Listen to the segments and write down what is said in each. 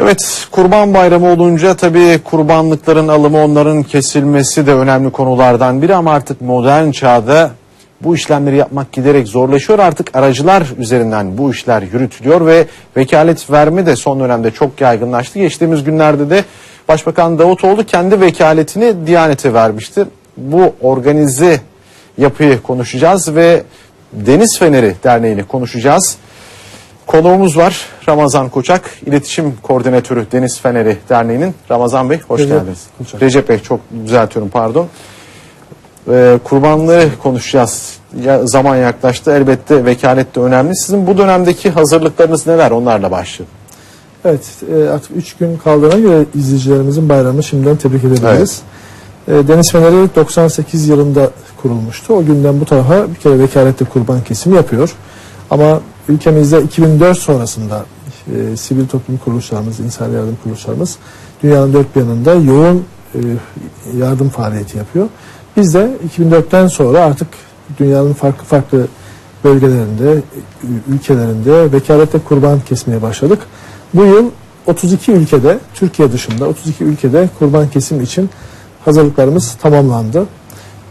Evet, Kurban Bayramı olunca tabii kurbanlıkların alımı, onların kesilmesi de önemli konulardan biri ama artık modern çağda bu işlemleri yapmak giderek zorlaşıyor. Artık aracılar üzerinden bu işler yürütülüyor ve vekalet verme de son dönemde çok yaygınlaştı. Geçtiğimiz günlerde de Başbakan Davutoğlu kendi vekaletini Diyanet'e vermişti. Bu organize yapıyı konuşacağız ve Deniz Feneri Derneği'ni konuşacağız. Konuğumuz var Ramazan Koçak, İletişim Koordinatörü Deniz Feneri Derneği'nin. Ramazan Bey hoş Recep geldiniz. Koçak. Recep Bey çok düzeltiyorum pardon. Ee, kurbanlığı konuşacağız. Ya, zaman yaklaştı elbette vekalet de önemli. Sizin bu dönemdeki hazırlıklarınız neler onlarla başlayalım. Evet, e, artık 3 gün kaldığına göre izleyicilerimizin bayramını şimdiden tebrik edebiliriz. E, Deniz Feneri 98 yılında kurulmuştu. O günden bu tarafa bir kere vekalette kurban kesimi yapıyor. Ama ülkemizde 2004 sonrasında e, sivil toplum kuruluşlarımız, insan yardım kuruluşlarımız dünyanın dört bir yanında yoğun e, yardım faaliyeti yapıyor. Biz de 2004'ten sonra artık dünyanın farklı farklı bölgelerinde, ülkelerinde vekalette kurban kesmeye başladık. Bu yıl 32 ülkede, Türkiye dışında 32 ülkede kurban kesim için hazırlıklarımız tamamlandı.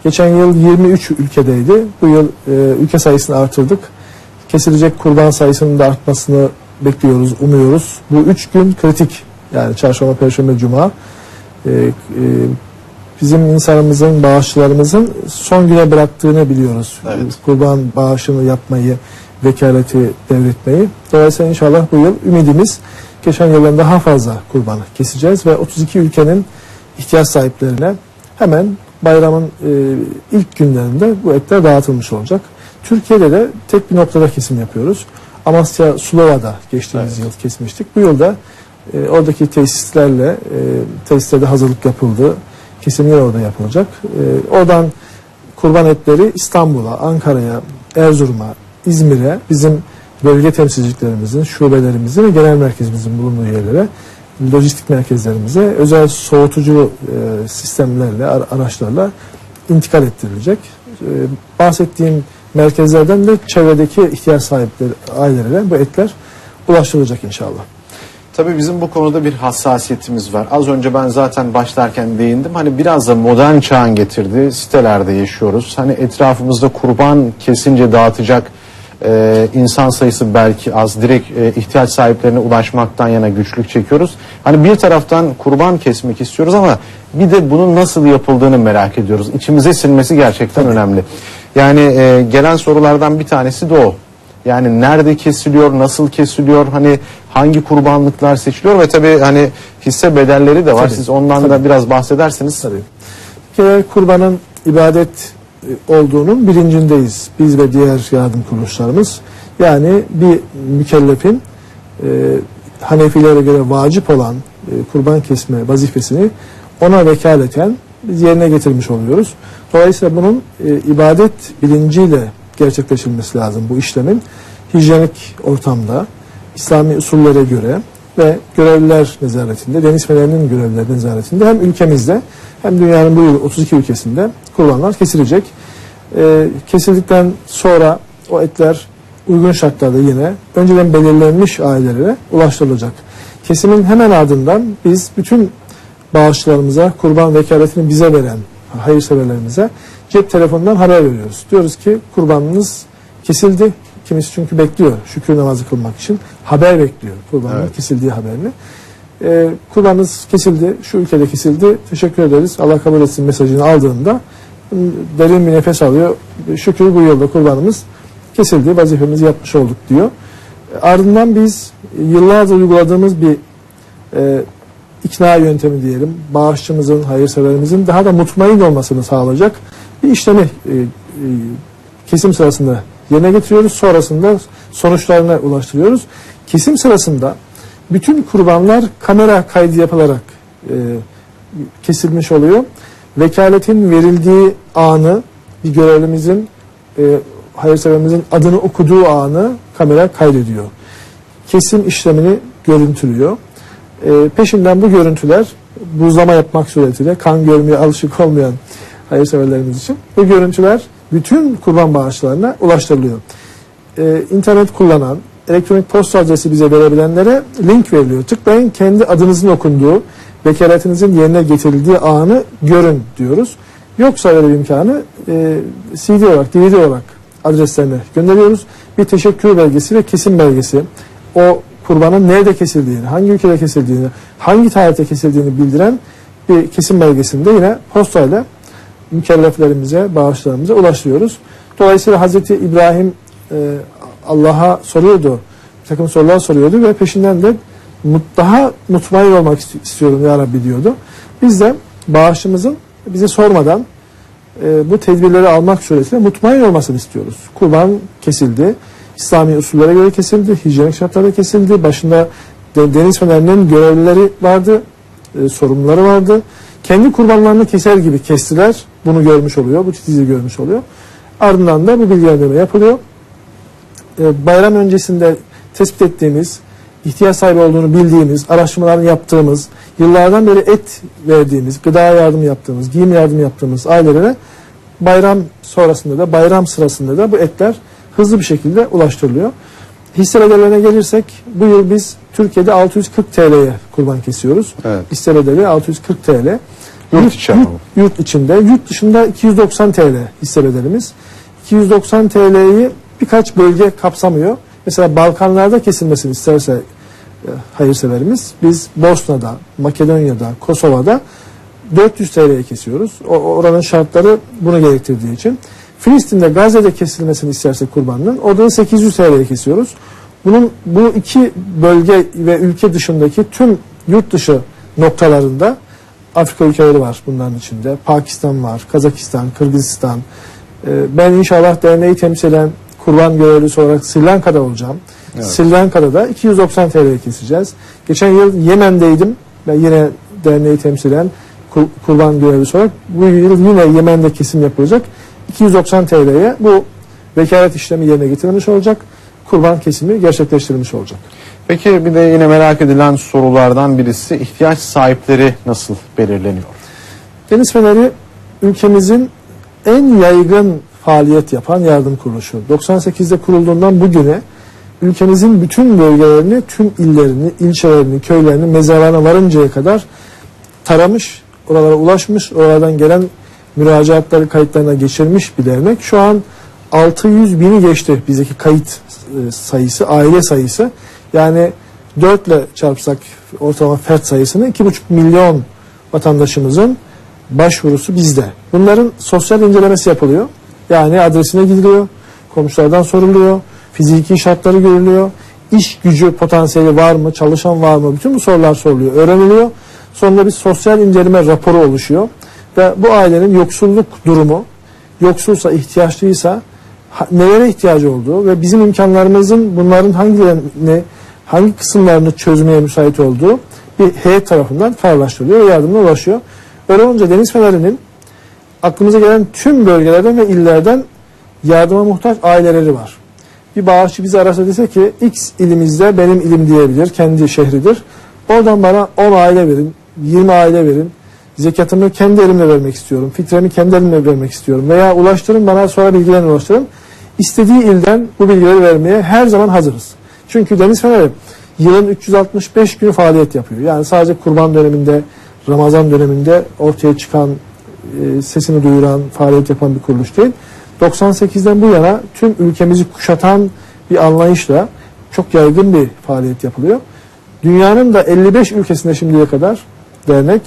Geçen yıl 23 ülkedeydi. Bu yıl e, ülke sayısını artırdık. Kesilecek kurban sayısının da artmasını bekliyoruz, umuyoruz. Bu üç gün kritik. Yani çarşamba, perşembe, cuma. E, e, bizim insanımızın, bağışçılarımızın son güne bıraktığını biliyoruz. Evet. Kurban bağışını yapmayı, vekaleti devretmeyi. Dolayısıyla inşallah bu yıl ümidimiz geçen yıldan daha fazla kurbanı keseceğiz ve 32 ülkenin ihtiyaç sahiplerine hemen bayramın e, ilk günlerinde bu etler dağıtılmış olacak. Türkiye'de de tek bir noktada kesim yapıyoruz. Amasya Sulova'da geçtiğimiz yıl kesmiştik. Bu yılda e, oradaki tesislerle e, tesislerde hazırlık yapıldı. Kesim yine orada yapılacak. E, oradan kurban etleri İstanbul'a, Ankara'ya, Erzurum'a, İzmir'e bizim bölge temsilciliklerimizin, şubelerimizin ve genel merkezimizin bulunduğu yerlere lojistik merkezlerimize özel soğutucu e, sistemlerle, ar- araçlarla intikal ettirilecek. E, bahsettiğim merkezlerden de çevredeki ihtiyaç sahipleri ailelere bu etler ulaştırılacak inşallah. Tabii bizim bu konuda bir hassasiyetimiz var. Az önce ben zaten başlarken değindim. Hani biraz da modern çağın getirdiği sitelerde yaşıyoruz. Hani etrafımızda kurban kesince dağıtacak e, insan sayısı belki az. Direkt e, ihtiyaç sahiplerine ulaşmaktan yana güçlük çekiyoruz. Hani bir taraftan kurban kesmek istiyoruz ama bir de bunun nasıl yapıldığını merak ediyoruz. İçimize sinmesi gerçekten önemli. Yani e, gelen sorulardan bir tanesi de o. Yani nerede kesiliyor, nasıl kesiliyor, hani hangi kurbanlıklar seçiliyor ve tabii hani hisse bedelleri de var. Tabii, Siz ondan da biraz bahsedersiniz. Tabii. Bir kere kurbanın ibadet e, olduğunun bilincindeyiz. Biz ve diğer yardım kuruluşlarımız. Yani bir mükellefin e, Hanefilere göre vacip olan e, kurban kesme vazifesini ona vekaleten biz yerine getirmiş oluyoruz. Dolayısıyla bunun e, ibadet bilinciyle gerçekleştirilmesi lazım bu işlemin. Hijyenik ortamda, İslami usullere göre ve görevliler nezaretinde, deniz fenerinin görevliler nezaretinde hem ülkemizde hem dünyanın bu yıl 32 ülkesinde kurbanlar kesilecek. Ee, kesildikten sonra o etler uygun şartlarda yine önceden belirlenmiş ailelere ulaştırılacak. Kesimin hemen ardından biz bütün bağışçılarımıza, kurban vekaletini bize veren hayırseverlerimize cep telefonundan haber veriyoruz. Diyoruz ki kurbanınız kesildi. Kimisi çünkü bekliyor şükür namazı kılmak için. Haber bekliyor kurbanın Evet. kesildiği haberini. Ee, kurbanınız kesildi, şu ülkede kesildi. Teşekkür ederiz. Allah kabul etsin mesajını aldığında derin bir nefes alıyor. Şükür bu yılda kurbanımız kesildi, vazifemizi yapmış olduk diyor. Ardından biz yıllardır uyguladığımız bir e, ikna yöntemi diyelim, bağışçımızın, hayırseverimizin daha da mutmain olmasını sağlayacak bir işlemi e, e, kesim sırasında yerine getiriyoruz. Sonrasında sonuçlarına ulaştırıyoruz. Kesim sırasında bütün kurbanlar kamera kaydı yapılarak e, kesilmiş oluyor. Vekaletin verildiği anı bir görevlimizin hayırseverimizin adını okuduğu anı kamera kaydediyor. Kesim işlemini görüntülüyor. E, peşinden bu görüntüler buzlama yapmak suretiyle kan görmeye alışık olmayan hayırseverlerimiz için bu görüntüler bütün kurban bağışlarına ulaştırılıyor. E, internet kullanan elektronik posta adresi bize verebilenlere link veriliyor. Tıklayın kendi adınızın okunduğu, vekaletinizin yerine getirildiği anı görün diyoruz. Yoksa öyle bir imkanı e, CD olarak, DVD olarak adreslerine gönderiyoruz. Bir teşekkür belgesi ve kesim belgesi. O kurbanın nerede kesildiğini, hangi ülkede kesildiğini, hangi tarihte kesildiğini bildiren bir kesim belgesini de yine postayla mükelleflerimize, bağışlarımıza ulaştırıyoruz. Dolayısıyla Hazreti İbrahim e, Allah'a soruyordu, bir takım sorular soruyordu ve peşinden de daha mutmain olmak ist- istiyorum ya Rabbi diyordu. Biz de bağışımızın bize sormadan e, bu tedbirleri almak suretiyle mutmain olmasını istiyoruz. Kurban kesildi, İslami usullere göre kesildi, hijyenik şartlarda kesildi, başında de- deniz fenerinin görevlileri vardı, e, sorumluları vardı. Kendi kurbanlarını keser gibi kestiler. Bunu görmüş oluyor, bu titizi görmüş oluyor. Ardından da bu bilgilendirme yapılıyor. E, bayram öncesinde tespit ettiğimiz, ihtiyaç sahibi olduğunu bildiğimiz, araştırmalarını yaptığımız, yıllardan beri et verdiğimiz, gıda yardım yaptığımız, giyim yardım yaptığımız ailelere bayram sonrasında da, bayram sırasında da bu etler hızlı bir şekilde ulaştırılıyor. Hisse bedellerine gelirsek bu yıl biz Türkiye'de 640 TL'ye kurban kesiyoruz. Evet. Hisse bedeli 640 TL. Yurt içi yurt, yurt içinde. Yurt dışında 290 TL hisse bedelimiz. 290 TL'yi birkaç bölge kapsamıyor. Mesela Balkanlarda kesilmesini isterse e, hayırseverimiz biz Bosna'da, Makedonya'da, Kosova'da 400 TL'ye kesiyoruz. O, oranın şartları bunu gerektirdiği için. Filistin'de, Gazze'de kesilmesini isterse kurbanın orada da 800 TL'ye kesiyoruz. Bunun bu iki bölge ve ülke dışındaki tüm yurt dışı noktalarında Afrika ülkeleri var bunların içinde. Pakistan var, Kazakistan, Kırgızistan. Ee, ben inşallah derneği temsilen kurban görevlisi olarak Sri Lanka'da olacağım. Evet. Sri Lanka'da da 290 TL'ye keseceğiz. Geçen yıl Yemen'deydim. Ben yine derneği temsilen kur- kurban görevlisi olarak. Bu yıl yine Yemen'de kesim yapılacak. 290 TL'ye bu vekalet işlemi yerine getirilmiş olacak. Kurban kesimi gerçekleştirilmiş olacak. Peki bir de yine merak edilen sorulardan birisi ihtiyaç sahipleri nasıl belirleniyor? Deniz Feneri ülkemizin en yaygın faaliyet yapan yardım kuruluşu. 98'de kurulduğundan bugüne ülkemizin bütün bölgelerini, tüm illerini, ilçelerini, köylerini, mezarlarına varıncaya kadar taramış, oralara ulaşmış, oralardan gelen müracaatları kayıtlarına geçirmiş bir dernek. Şu an 600 bini geçti bizdeki kayıt e, sayısı, aile sayısı. Yani 4 ile çarpsak ortalama fert sayısını 2,5 milyon vatandaşımızın başvurusu bizde. Bunların sosyal incelemesi yapılıyor. Yani adresine gidiliyor, komşulardan soruluyor, fiziki şartları görülüyor, iş gücü potansiyeli var mı, çalışan var mı, bütün bu sorular soruluyor, öğreniliyor. Sonra bir sosyal inceleme raporu oluşuyor ve bu ailenin yoksulluk durumu, yoksulsa, ihtiyaçlıysa nelere ihtiyacı olduğu ve bizim imkanlarımızın bunların hangilerini, hangi kısımlarını çözmeye müsait olduğu bir heyet tarafından kararlaştırılıyor ve yardımına ulaşıyor. Öyle olunca Deniz Feneri'nin aklımıza gelen tüm bölgelerden ve illerden yardıma muhtaç aileleri var. Bir bağışçı bizi arasa dese ki X ilimizde benim ilim diyebilir, kendi şehridir. Oradan bana 10 aile verin, 20 aile verin. Zekatımı kendi elimle vermek istiyorum. Fitremi kendi elimle vermek istiyorum. Veya ulaştırın bana sonra bilgilerini ulaştırın. İstediği ilden bu bilgileri vermeye her zaman hazırız. Çünkü Deniz Feneri yılın 365 günü faaliyet yapıyor. Yani sadece kurban döneminde, Ramazan döneminde ortaya çıkan, e, sesini duyuran, faaliyet yapan bir kuruluş değil. 98'den bu yana tüm ülkemizi kuşatan bir anlayışla çok yaygın bir faaliyet yapılıyor. Dünyanın da 55 ülkesinde şimdiye kadar dernek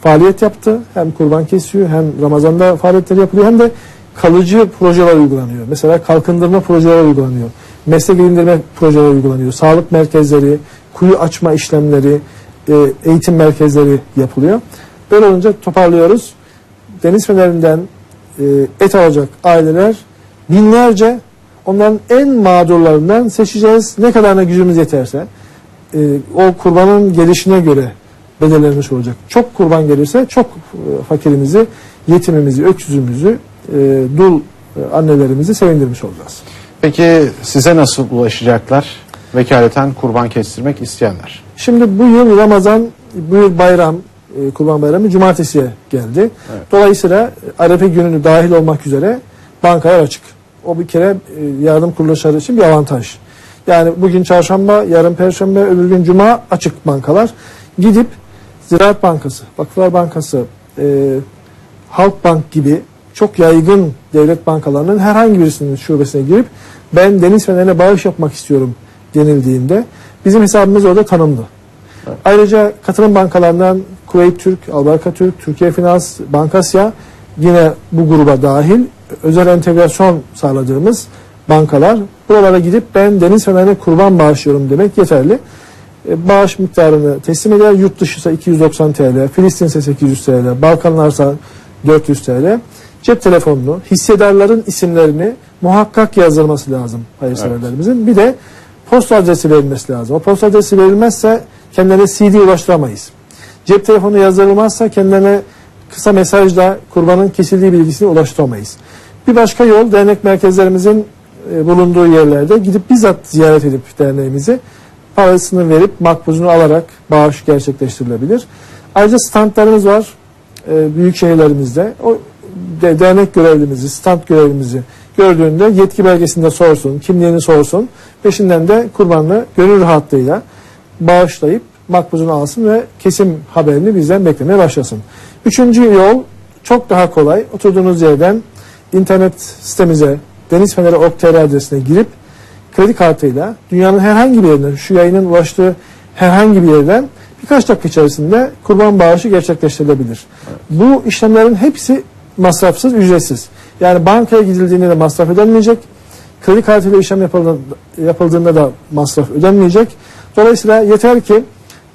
faaliyet yaptı. Hem kurban kesiyor hem Ramazan'da faaliyetler yapılıyor hem de kalıcı projeler uygulanıyor. Mesela kalkındırma projeleri uygulanıyor. Meslek edindirme projeleri uygulanıyor. Sağlık merkezleri, kuyu açma işlemleri, e, eğitim merkezleri yapılıyor. Böyle olunca toparlıyoruz. Deniz fenerinden e, et alacak aileler binlerce onların en mağdurlarından seçeceğiz. Ne kadarına gücümüz yeterse e, o kurbanın gelişine göre belirlenmiş olacak. Çok kurban gelirse çok e, fakirimizi, yetimimizi, öksüzümüzü, e, dul e, annelerimizi sevindirmiş olacağız. Peki size nasıl ulaşacaklar? Vekaleten kurban kestirmek isteyenler. Şimdi bu yıl Ramazan, bu yıl bayram, e, Kurban Bayramı cumartesiye geldi. Evet. Dolayısıyla Arefe gününü dahil olmak üzere bankalar açık. O bir kere e, yardım kuruluşları için bir avantaj. Yani bugün çarşamba, yarın perşembe, öbür gün cuma açık bankalar. Gidip Ziraat Bankası, Vakıflar Bankası, e, Halkbank gibi çok yaygın devlet bankalarının herhangi birisinin şubesine girip ben Deniz Fener'e bağış yapmak istiyorum denildiğinde bizim hesabımız orada tanımlı. Ayrıca katılım bankalarından Kuveyt Türk, Albarka Türk, Türkiye Finans, Bankasya yine bu gruba dahil özel entegrasyon sağladığımız bankalar buralara gidip ben Deniz Fener'e kurban bağışlıyorum demek yeterli. E, Bağış miktarını teslim eder. Yurt dışı ise 290 TL, Filistin ise 800 TL, Balkanlarsa 400 TL. Cep telefonunu, hissedarların isimlerini muhakkak yazdırması lazım hayırseverlerimizin. Bir de posta adresi verilmesi lazım. O posta adresi verilmezse kendilerine CD ulaştıramayız. Cep telefonu yazdırılmazsa kendilerine kısa mesajla kurbanın kesildiği bilgisini ulaştıramayız. Bir başka yol dernek merkezlerimizin e, bulunduğu yerlerde gidip bizzat ziyaret edip derneğimizi parasını verip makbuzunu alarak bağış gerçekleştirilebilir. Ayrıca standlarımız var e, büyük şehirlerimizde. O de, dernek görevlimizi, stand görevlimizi gördüğünde yetki belgesinde sorsun, kimliğini sorsun. Peşinden de kurbanını gönül rahatlığıyla bağışlayıp makbuzunu alsın ve kesim haberini bizden beklemeye başlasın. Üçüncü yol çok daha kolay. Oturduğunuz yerden internet sitemize denizfeneri.org.tr adresine girip kredi kartıyla dünyanın herhangi bir yerinden, şu yayının ulaştığı herhangi bir yerden birkaç dakika içerisinde kurban bağışı gerçekleştirilebilir. Bu işlemlerin hepsi masrafsız, ücretsiz. Yani bankaya gidildiğinde de masraf ödenmeyecek. Kredi kartıyla işlem yapıldığında, da masraf ödenmeyecek. Dolayısıyla yeter ki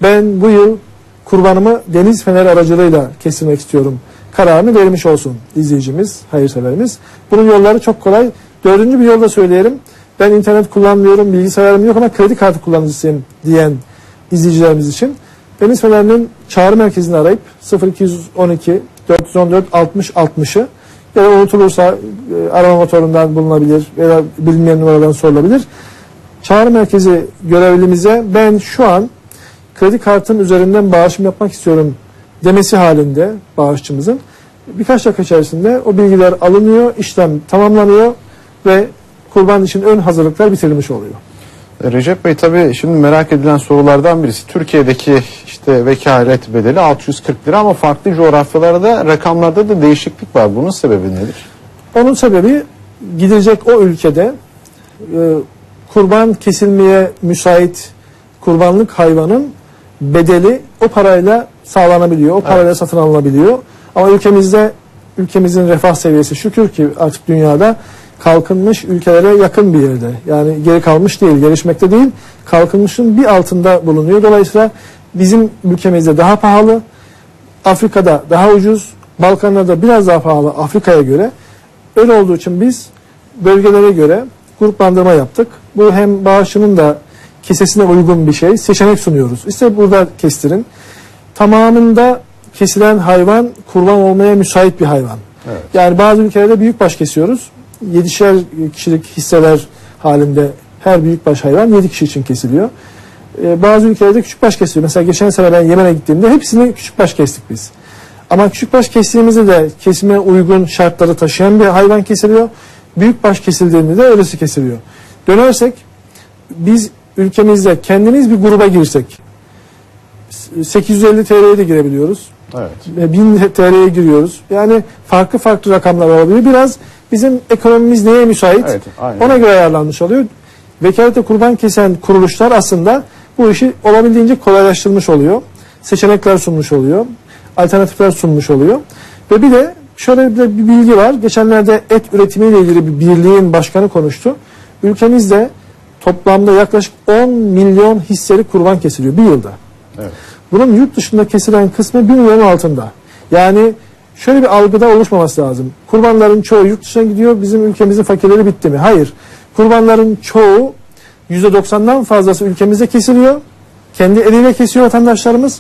ben bu yıl kurbanımı deniz fener aracılığıyla kestirmek istiyorum kararını vermiş olsun izleyicimiz, hayırseverimiz. Bunun yolları çok kolay. Dördüncü bir yolda söyleyelim. Ben internet kullanmıyorum, bilgisayarım yok ama kredi kartı kullanıcısıyım diyen izleyicilerimiz için Deniz Fener'in çağrı merkezini arayıp 0212 414 60 60'ı ya da unutulursa e, arama motorundan bulunabilir veya bilinmeyen numaradan sorulabilir. Çağrı merkezi görevlimize ben şu an kredi kartım üzerinden bağışım yapmak istiyorum demesi halinde bağışçımızın birkaç dakika içerisinde o bilgiler alınıyor, işlem tamamlanıyor ve kurban için ön hazırlıklar bitirilmiş oluyor. E, Recep Bey tabii şimdi merak edilen sorulardan birisi Türkiye'deki işte vekalet bedeli 640 lira ama farklı coğrafyalarda rakamlarda da değişiklik var. Bunun sebebi nedir? Onun sebebi gidecek o ülkede e, kurban kesilmeye müsait kurbanlık hayvanın bedeli o parayla sağlanabiliyor. O parayla satın alınabiliyor. Ama ülkemizde ülkemizin refah seviyesi şükür ki artık dünyada kalkınmış ülkelere yakın bir yerde. Yani geri kalmış değil, gelişmekte değil. Kalkınmışın bir altında bulunuyor. Dolayısıyla bizim ülkemizde daha pahalı, Afrika'da daha ucuz, Balkanlarda biraz daha pahalı Afrika'ya göre. Öyle olduğu için biz bölgelere göre gruplandırma yaptık. Bu hem bağışının da kesesine uygun bir şey. Seçenek sunuyoruz. İşte burada kestirin. Tamamında kesilen hayvan kurban olmaya müsait bir hayvan. Evet. Yani bazı ülkelerde büyükbaş kesiyoruz. Yedişer kişilik hisseler halinde her büyükbaş hayvan 7 kişi için kesiliyor. Ee, bazı ülkelerde küçükbaş kesiliyor. Mesela geçen sene ben Yemen'e gittiğimde hepsini küçükbaş kestik biz. Ama küçükbaş kestiğimizde de kesime uygun şartları taşıyan bir hayvan kesiliyor. Büyükbaş kesildiğinde de öylesi kesiliyor. Dönersek biz ülkemizde kendiniz bir gruba girsek 850 TL'ye de girebiliyoruz. Evet. E, 1000 TL'ye giriyoruz. Yani farklı farklı rakamlar olabilir. Biraz bizim ekonomimiz neye müsait? Evet, aynen. Ona göre ayarlanmış oluyor. Vekalete kurban kesen kuruluşlar aslında bu işi olabildiğince kolaylaştırmış oluyor. Seçenekler sunmuş oluyor. Alternatifler sunmuş oluyor. Ve bir de şöyle bir, de bir bilgi var. Geçenlerde et üretimiyle ilgili bir birliğin başkanı konuştu. Ülkemizde toplamda yaklaşık 10 milyon hisseli kurban kesiliyor bir yılda. Evet. Bunun yurt dışında kesilen kısmı 1 milyonun altında. Yani şöyle bir algıda oluşmaması lazım. Kurbanların çoğu yurt dışına gidiyor. Bizim ülkemizin fakirleri bitti mi? Hayır. Kurbanların çoğu %90'dan fazlası ülkemizde kesiliyor. Kendi eliyle kesiyor vatandaşlarımız.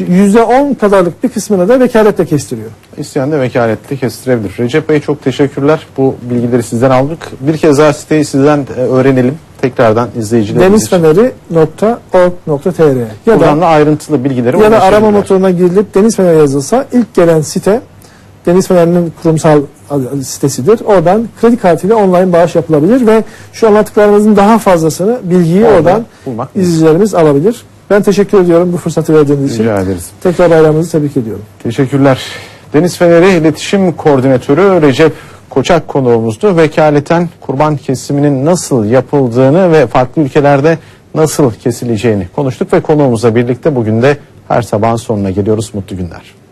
%10 kadarlık bir kısmını da vekaletle kestiriyor. İsteyen de vekaletli kestirebilir. Recep Bey çok teşekkürler. Bu bilgileri sizden aldık. Bir kez daha siteyi sizden e, öğrenelim. Tekrardan izleyicilerimiz için. denizfeneri.org.tr ya Buradan da da ayrıntılı bilgileri ya da arama motoruna girilip Deniz Feneri yazılsa ilk gelen site Deniz Feneri'nin kurumsal sitesidir. Oradan kredi kartıyla online bağış yapılabilir ve şu anlattıklarımızın daha fazlasını, bilgiyi Orada oradan mümkün. izleyicilerimiz alabilir. Ben teşekkür ediyorum bu fırsatı verdiğiniz için. Rica ederiz. Tekrar bayramınızı tebrik ediyorum. Teşekkürler. Deniz Feneri İletişim Koordinatörü Recep Koçak konuğumuzdu. Vekaleten kurban kesiminin nasıl yapıldığını ve farklı ülkelerde nasıl kesileceğini konuştuk ve konuğumuzla birlikte bugün de her sabahın sonuna geliyoruz. Mutlu günler.